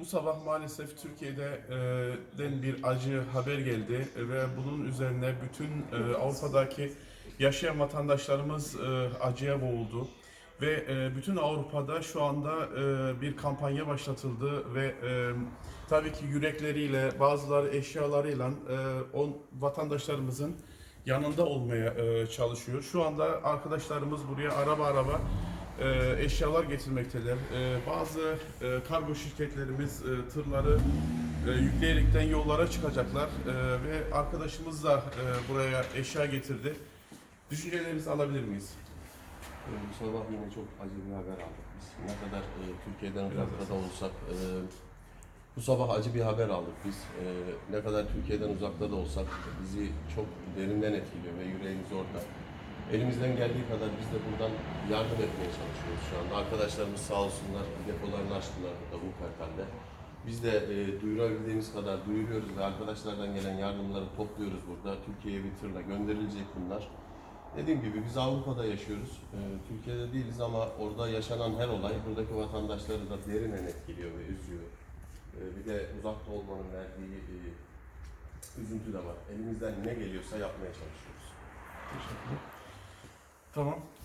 Bu sabah maalesef Türkiye'den bir acı haber geldi ve bunun üzerine bütün e, Avrupa'daki yaşayan vatandaşlarımız e, acıya boğuldu. Ve e, bütün Avrupa'da şu anda e, bir kampanya başlatıldı ve e, tabii ki yürekleriyle bazıları eşyalarıyla e, vatandaşlarımızın yanında olmaya e, çalışıyor. Şu anda arkadaşlarımız buraya araba araba e, eşyalar getirmektedir. E, bazı e, kargo şirketlerimiz e, tırları e, yükleyerekten yollara çıkacaklar E, ve arkadaşımız da e, buraya eşya getirdi. Düşüncelerinizi alabilir miyiz? Ee, Bu sabah yine çok acı bir haber aldık biz. Ne kadar e, Türkiye'den uzakta da olsak, e, bu sabah acı bir haber aldık biz. E, ne kadar Türkiye'den uzakta da olsak bizi çok derinden etkiliyor ve yüreğimiz orada. Elimizden geldiği kadar biz de buradan yardım etmeye çalışıyoruz şu anda. Arkadaşlarımız sağ olsunlar depolarını açtılar burada bu kvartalde. Biz de e, duyurabildiğimiz kadar duyuruyoruz ve arkadaşlardan gelen yardımları topluyoruz burada. Türkiye'ye bir tırla gönderilecek bunlar. Dediğim gibi biz Avrupa'da yaşıyoruz. Ee, Türkiye'de değiliz ama orada yaşanan her olay buradaki vatandaşları da derinen etkiliyor ve üzüyor. Ee, bir de uzakta olmanın verdiği e, üzüntü de var. Elimizden ne geliyorsa yapmaya çalışıyoruz. From.